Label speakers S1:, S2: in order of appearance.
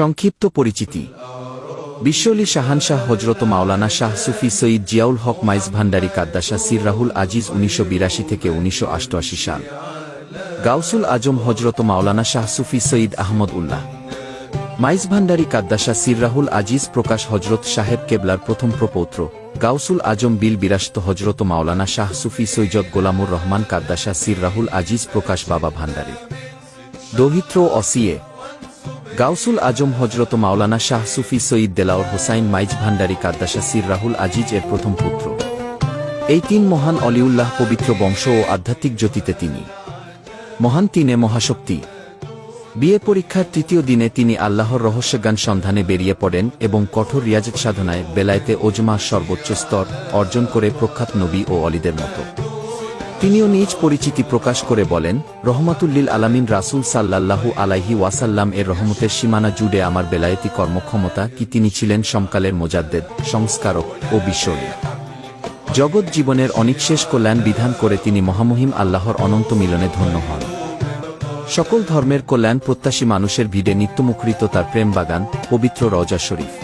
S1: সংক্ষিপ্ত পরিচিতি। বিশ্বলি শাহানশাহ হজরত মাওলানা শাহ সুফি সঈদ জিয়াউল হক মাইজ ভান্ডারী কাদ্দাসা সির রাহুল আজিজ উনিশশো থেকে উনিশশো সাল। গাউসুল আজম হজরত মাওলানা শাহ সুফি সঈদ আহমদ উল্লাহ। মাইজ ভান্ডারী কাদ্দাসা সির রাহুল আজিজ প্রকাশ হজরত সাহেব কেবলার প্রথম প্রপৌত্র। গাউসুল আজম বিল বিরাস্ত হজরত মাওলানা শাহ সুফি সৈয়দ গোলামুর রহমান কাদ্দাসা সির রাহুল আজিজ প্রকাশ বাবা ভান্ডারী। দৌহিত্র অসিয়ে। গাউসুল আজম হজরত মাওলানা শাহ সুফি সঈদ দেলাওর হোসাইন মাইজ ভান্ডারী কাদ্দাসা সির রাহুল আজিজ এর প্রথম পুত্র। এই তিন মহান অলিউল্লাহ পবিত্র বংশ ও আধ্যাত্মিক জ্যোতিতে তিনি। মহান তিনে মহাশক্তি। বিয়ে পরীক্ষার তৃতীয় দিনে তিনি আল্লাহর রহস্যজ্ঞান সন্ধানে বেরিয়ে পড়েন এবং কঠোর রিয়াজত সাধনায় বেলায়েতে ওজমার সর্বোচ্চ স্তর অর্জন করে প্রখ্যাত নবী ও অলিদের মতো। তিনিও নিজ পরিচিতি প্রকাশ করে বলেন, রহমাতুল্লিল আলামিন রাসূল সাল্লাল্লাহু আলাইহি ওয়াসাল্লাম এর রহমতের সীমানা জুড়ে আমার বেলায়েতি কর্মক্ষমতা কি তিনি ছিলেন সমকালের মোজাদ্দেদ, সংস্কারক ও বিশ্বরী জগৎ জীবনের অনিঃশেষ কল্যাণ বিধান করে তিনি মহামহিম আল্লাহর অনন্ত মিলনে ধন্য হন। সকল ধর্মের কল্যাণ প্রত্যাশী মানুষের ভিড়ে নিত্যমুখরিত তার প্রেম বাগান পবিত্র রজা শরীফ।